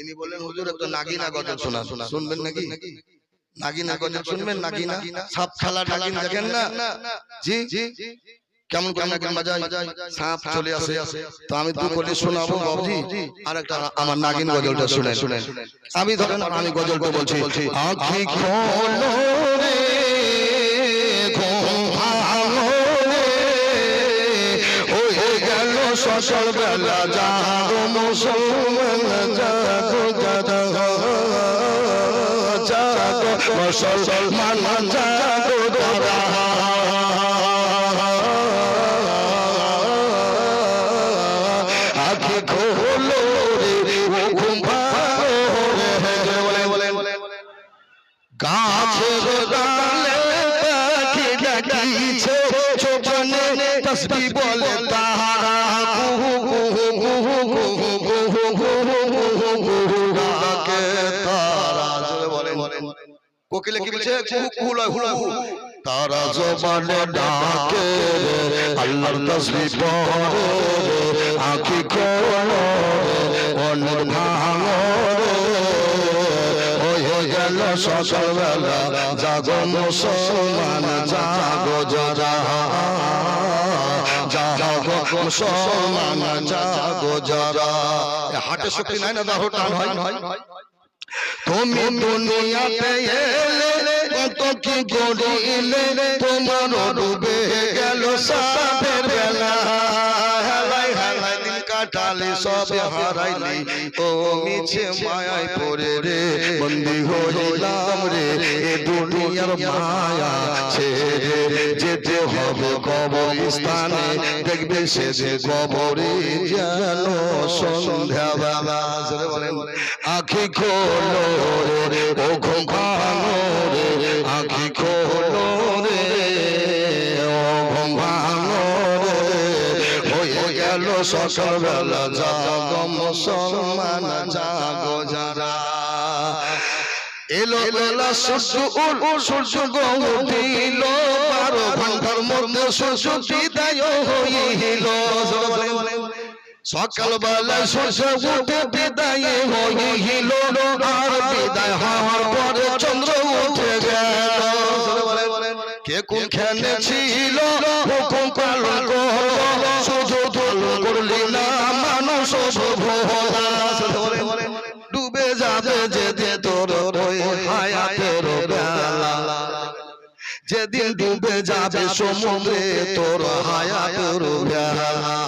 ইনি বললেন হুজুর একটা নাগিনা গজল শোনা শোনা শুনবেন নাকি? নাগিনা গজল শুনবেন নাগিনা সাপ খেলা নাগিন দেখেন না? জি জি কেমন করে নাগিন বাজায়? সাপ চলে আসে। তো আমি দু কোটি শোনাবো বাবুজি। আর একটা আমার নাগিন গজলটা শুনে শুনে আমি ধরেন আমি গজলটা বলছি। আখি খোলো রে। সকাল বেলা জাগো মুসলমান জাগো জাগো জাগো মুসলমান জাগো তসবি বলে তাহারা কুহু কুহু কুহু কুহু কুহু কুহু কুহু ডাকে তারা জোরে বলেন কোকিলে কি বলছে কুহু কুহু লয় হুলা হু তারা জবানে ডাকে আল্লাহর তসবি পড়ে আঁখি রে অনের ভাঙো গেল সকালবেলা জাগো মুসলমান জাগো যারা মুসলমান জাগো যারা। হাটে শক্তি নাই না দাহ টান হয়? তুমি দুনিয়াতে এলে কত কি গড়িলে? তোমার ডুবে গেল সাপের বেলা। কাটালে সব হারাইলি। ও মিছে মায়ায় পড়ে রে। বন্দি হইলাম রে। এ দুনিয়ার মায়া ছেড়ে যেতে হবে কবর স্থানে দেখবে সে যে কবরে যেন সন্ধ্যা বেলা আখি খোলো রে। ও ঘুম ভাঙো রে। আখি খোলো সকালবেলা জাগো মুসলমান, জাগো যারা। এলো বেলা সূর্য সূর্য গৌতিল বারো ঘণ্টার মধ্যে সূর্য বিদায় বিদায় হইল। বিদায় হওয়ার পরে চন্দ্র উঠে গেল। কে কোন খেলে শুধু ডুবে যাবে যে যে তোর হায়াতের যেদিন ডুবে যাবে সমুদ্রে তোর হায়াতের বেলা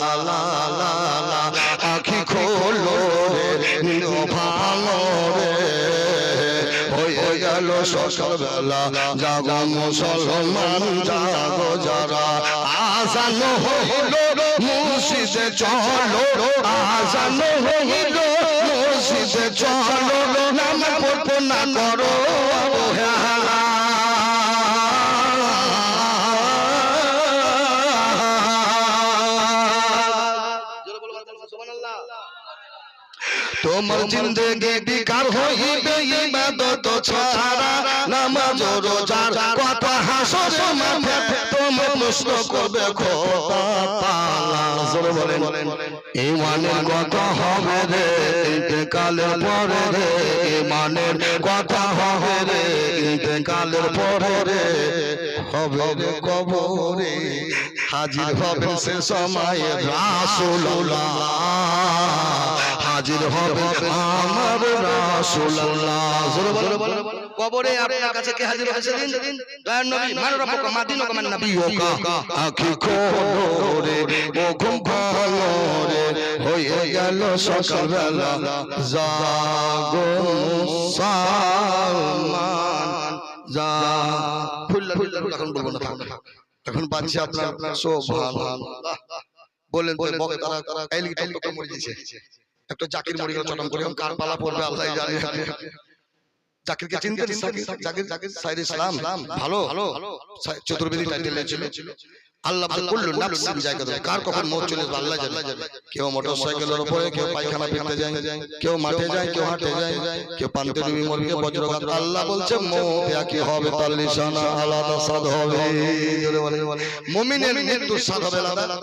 গেল সকালবেলা জাগো মুসলমান জাগো। যারা আসান হইল মুর্শিদে চলো, আসান হইল মুর্শিদে চলো, নাম পড়ব না করো তোমার জিন্দগি বিকার হইবে, ইবাদত ছাড়া কথা হাসর মাঠে তোমার প্রশ্ন করবে, খোদা জোরে বলেন। ইমানের কথা হবে রে, ইন্তেকালের পরে রে। ইমানের কথা হবে রে, ইন্তেকালের পরে রে। হবে রে কবরে, হাজির হবে সে সময়ে রাসূলুল্লাহ। হাজির হবে আমার রাসূলুল্লাহ। জোরে বলো কবরে আপনার কাছে কে হাজির হবে সেদিন? দয়ার নবী মান রব্বুকা মাদিনুকা মান নাবিয়ুকা আখি খোরে ও ঘুম ভালো রে হয়ে গেল সকালবেলা। জাগো মুসলমান যা ফুল্লা ফুল্লা এখন বলব না। এখন পাচ্ছি আপনার আপনার সোভান। বলেন তো বক্তারা তারা কাইলি টক মরে গেছে। একটা জাকির মরে গেল চটম করে কার পালা পড়বে আল্লাহ জানে। জাকিরকে চিনতেন জাকির জাকির জাকির সাইদ ইসলাম ভালো ভালো চতুর্বেদী টাইটেল ছিল। আল্লাহ কুল্লু নাফসিন জায়গা কার কখন মত চলে যাবে আল্লাহ জানে? কেউ মোটরসাইকেলের উপরে কেউ পায়খানা যায় কেউ মাঠে যায় কেউ হাটে যায় কেউ পান্তে ডুবি মরবে বজ্রঘাত আল্লাহ বলছে মত একই হবে তার নিশানা আলাদা সাদ হবে। মুমিনের মৃত্যু সাদ হবে আলাদা।